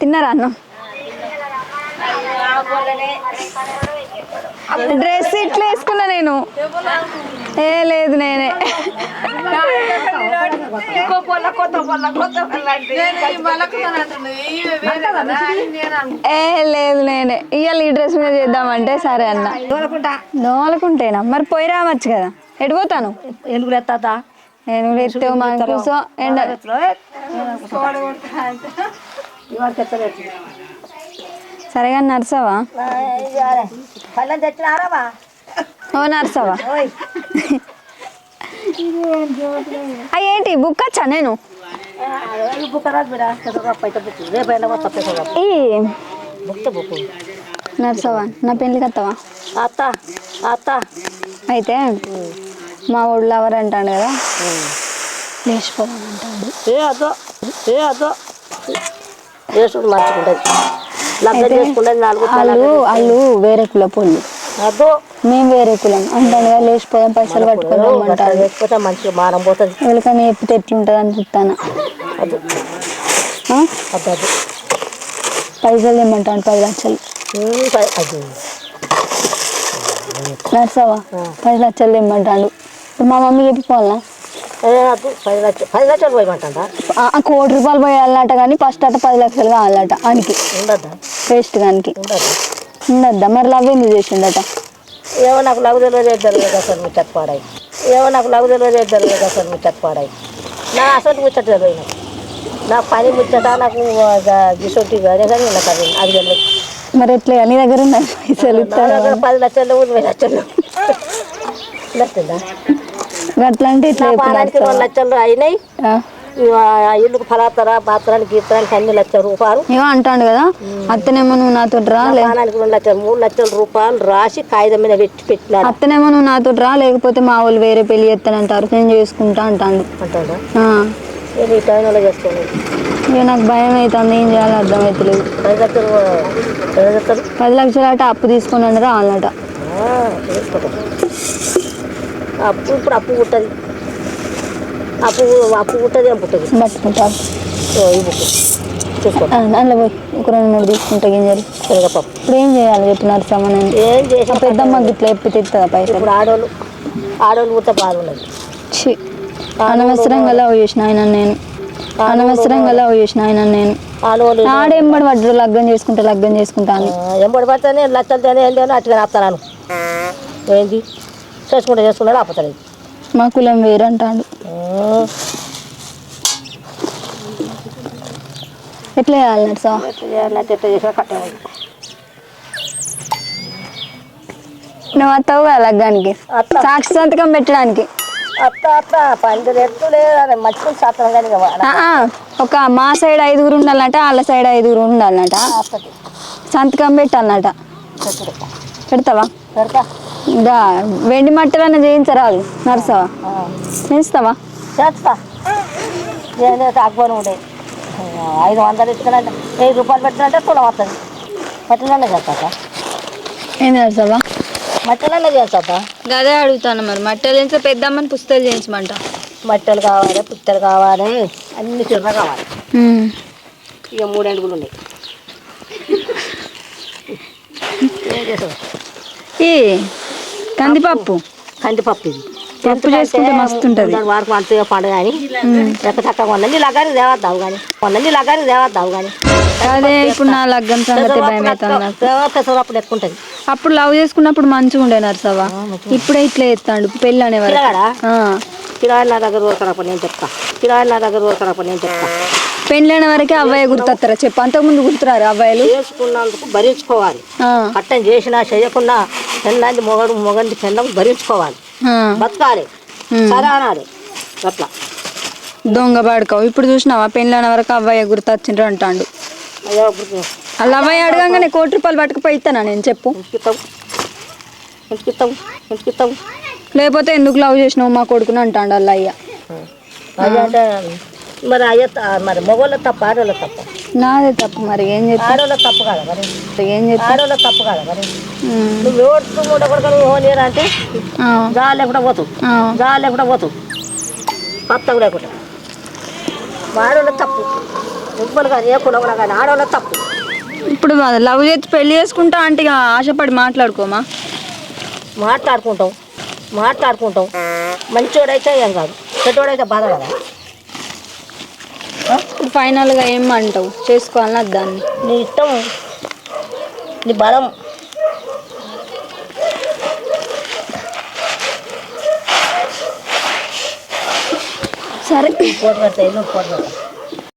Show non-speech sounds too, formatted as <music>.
తిన్నారా అన్నం డ్రెస్ ఇట్లా వేసుకున్నా నేను ఏ లేదు నేనే ఏ లేదు నేనే ఇవాళ ఈ డ్రెస్ మీద చేద్దామంటే సరే అన్న దూరకుంటా దోమలకుంటేనా మరి పోయి రావచ్చు కదా ఎటు పోతాను ఎందుకు ఎత్తా నేను ఎత్తే మన కూర్చో ఎండ సరేగా నర్సవా పళ్ళని తెచ్చినారావా ఓ నర్సవా ఏంటి బుక్ వచ్చా నేను? ఈ నర్సవా నా పెళ్ళికి వస్తావా? అత్త అత్త. అయితే మా ఊళ్ళో ఎవరు అంటాడు కదా? లేచిపోదాం అంటాడు ఏ అద్దో ఏ అద్దో చేసుడు మంచుకుంటుంది లగ్నం అయితే చేసుకుంటుంది నాలుగు వాళ్ళు వాళ్ళు వేరే కుల పొల్లు అద్దో మేము వేరే కులం. కదా లేచిపోదాం పైసలు రమ్మంటాడు వేసుకుంటే మంచిగా మానం పోతుంది. ఎవరికైనా చెప్తే ఎట్లుంటుంది అని అద్దు పైసలు ఇమ్మంటాడు పది లక్షలు. అది నర్సవా పది లక్షలు ఇమ్మంటాడు ఇప్పుడు మా మమ్మీ చెప్పిపోవాలా పది లక్షలు పది లక్షలు పోయమంటా కోటి రూపాయలు పోయాలట కానీ ఫస్ట్ అట పది లక్షలు కావాలట ఆనికి. ఉండద్దా? వేస్ట్ గానికి ఉండద్దా? మరి లవ్ ఎందుకు చేసిండట? ఏమో నాకు లఘు తెలియదు తెలియదు అసలు మీ చెత్పాడాయి ఏమో నాకు లఘు తెలియదు తెలియదు అసలు మీ చెత్పాడాయి నా అసలు ముచ్చట తెలియదు నాకు. నా పని ముచ్చట నాకు గిసొట్టి అదే కానీ నాకు అది అది తెలియదు. మరి ఎట్లా నీ దగ్గర ఉన్నాయి పైసలు పది లక్షలు ఇరవై లక్షలు. <laughs> నచ్చిందా అట్లా అంటే ఇట్లా పానానికి. రెండు లక్షలు అయినాయి. ఇల్లుకు ఫలాతరా బాత్రానికి గీత్రానికి అన్ని లక్షల రూపాయలు. ఏమో అంటాడు కదా అత్తనేమో నువ్వు నాతో రా నా లే పానానికి రెండు లక్షలు మూడు లక్షల రూపాయలు రాసి కాగితం మీద పెట్టి పెట్టినారు. అత్తనేమో నువ్వు నాతో రా లేకపోతే మా వాళ్ళు వేరే పెళ్ళి చేస్తానంటారు నేను చేసుకుంటా అంటాడు. అంటాడా? ఇక నాకు భయం అవుతుంది ఏం చేయాలో అర్థమవుతలేదు పది లక్షలు పది లక్షలు అట అప్పు తీసుకుని ఆ, తీసుకోండి. అప్పు ఇప్పుడు అప్పు పుట్టది. అప్పు అప్పు పుట్టది ఏం పుట్టది. పట్టుకుంటారు. చూసుకోండి అందులో పోయి ఒక రెండు మూడు తీసుకుంటా గింజలు శనగపప్పు. ఇప్పుడు ఏం చేయాలి చెప్పు నరసమ్మ నేను? ఏం చేసి ఆ పెద్దమ్మ గిట్ల ఎప్పుడు తెస్తుందా పైసలు? ఇప్పుడు ఆడోళ్ళు ఆడోళ్ళు పుట్ట బాగున్నది ఛీ. అనవసరంగా లవ్ చేసిన ఆయన నేను. అనవసరంగా లవ్ చేసిన ఆయన నేను. ఆడోళ్ళు ఆడెంబడి పడ్డారు లగ్గం చేసుకుంటా లగ్గం చేసుకుంటాను. ఎంబడి పడితేనే లక్షలు తేనే ఏంటి అని అట్టుగా ఆపుతాను ఏంది? చేసుకుంటే చేసుకున్నాడు? ఆపుతాను మా కులం వేరు అంటాడు ఎట్లా చేయాలి చేయాలంటే ఎట్లా చేసినా కట్టేవాళ్ళు నువ్వు వస్తావు కదా లగ్గానికి? సాక్షి సంతకం పెట్టడానికి? అత్త అత్త పండు ఎత్తులే మంచుకుని శాస్త్రం కానీ ఒక మా సైడ్ ఐదుగురు ఉండాలట వాళ్ళ సైడ్ ఐదుగురు ఉండాలట. సంతకం పెట్టాలన్నట పెడతావా? పెడతా. ఇంకా వెండి మట్టలన్న చేయించరాదు నరసవా? చేస్తావా చేస్తా. తక్కువనే ఉండే. ఐదు వందలు ఇచ్చుకున్నంటే వెయ్యి రూపాయలు పెట్టినంటే తులం వస్తుంది మట్టిలోనే చేస్తా ఏం నరసవా మట్టిలోనే చేస్తా అదే అడుగుతాను మరి. మట్టలు చేయించే పెద్దమ్మని పుస్తకాలు చేయించమంట. మట్టెలు కావాలి పుట్టెలు కావాలి అన్ని చిర్ర కావాలి. ఇక మూడు ఎండుగులు ఉన్నాయి. ఏం చేసావు ఈ కందిపప్పు. కందిపప్పు ఇది. పప్పు చేసుకుంటే మస్తు ఉంటుంది వారికి మంచిగా పండుగ కానీ ఎక్క చక్కగా ఉన్నది లగారి దేవద్దావు కానీ ఉన్నది లగారి దేవద్దావు కానీ. అదే ఇప్పుడు నా లగ్గం సంగతి భయం అవుతుంది ఎక్కువ ఉంటుంది అప్పుడు లవ్ చేసుకున్నప్పుడు మంచిగా ఉండే నరసవా ఇప్పుడే ఇట్లా ఎత్తాడు పెళ్ళి అనేవారు పిల్లగాడా కిరాయి నా దగ్గర దొరకనప్పుడు నేను చెప్తా. కిరాయి నా దగ్గర దొరకనప్పుడు నేను చెప్తా. పెళ్ళి అనే వరకే అవ్వయ్య గుర్తొస్తారా చెప్పు అంతకుముందు గుర్తురారు అవ్వాయిలు చేసుకున్నందుకు భరించుకోవాలి. ఆ, కట్టం చేసినా చేయకున్నా పెళ్ళాంటి మొగడు మొగంది పెళ్ళం భరించుకోవాలి. బతకాలి. సరే అనాలి. అట్లా. దొంగ పడుకోవు ఇప్పుడు చూసినావా? పెళ్ళి అనే వరకు అవ్వయ్య గుర్తొచ్చిండ్రు అంటాడు. అలా అవ్వయ్య అడగంగానే కోటి రూపాయలు పట్టుకుపోయి ఇస్తానా నేను? చెప్పు. ఇంటికిస్తావు ఇంటికిస్తావు ఇంటికిస్తావు లేకపోతే ఎందుకు లవ్ చేసినావు మా కొడుకుని అంటాడు అల్ల అయ్య. మరి అయ్యో మరి మొగోళ్ళ తప్ప ఆడోళ్ళ తప్ప? నాదే తప్పు మరి ఏం చెప్పి ఆడోళ్ళ తప్పు కాదా మరి? ఏం చెప్పి ఆడోళ్ళ తప్పు కాదా మరి? నువ్వు ఓటు మూట కొడుకు నువ్వు హోనీరా అంటే ఆ, గాలి లేకుండా పోతావు ఆ. గాలి లేకుండా పోతావు పత్తకు లేకుండా. ఆడోళ్ళ తప్పు. ఎవ్వరు కానీ ఏ కులం కానీ ఆడవాళ్ళ తప్పు. ఇప్పుడు లవ్ చేసి పెళ్ళి చేసుకుంటా అంటే ఇక ఆశపడి మాట్లాడుకోమా? మాట్లాడుకుంటాం. మాట్లాడుకుంటాం. మంచోడైతే ఏం కాదు చెడ్డోడైతే బాధ కదా? ఇప్పుడు ఫైనల్గా ఏం అంటావు? చేసుకోవాలన్నా దాన్ని. నీ ఇష్టం నీ బలం. సరే. పోటు పెడతా ఎన్నో పోటు